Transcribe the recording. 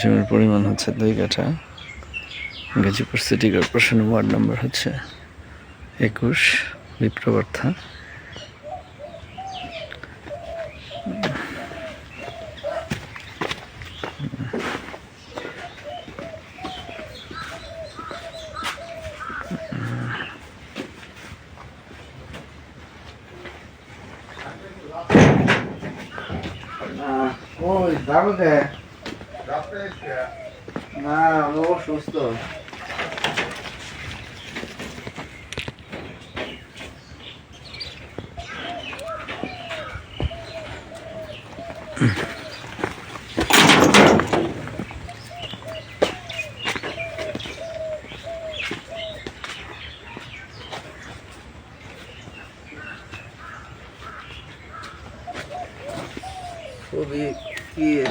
জমির পরিমাণ হচ্ছে দুই কাঠা। Gazipur city corporation ward number হচ্ছে একুশ বিপ্রবর্থা ওই যাব কে না আমি অসুস্থ। খুবই que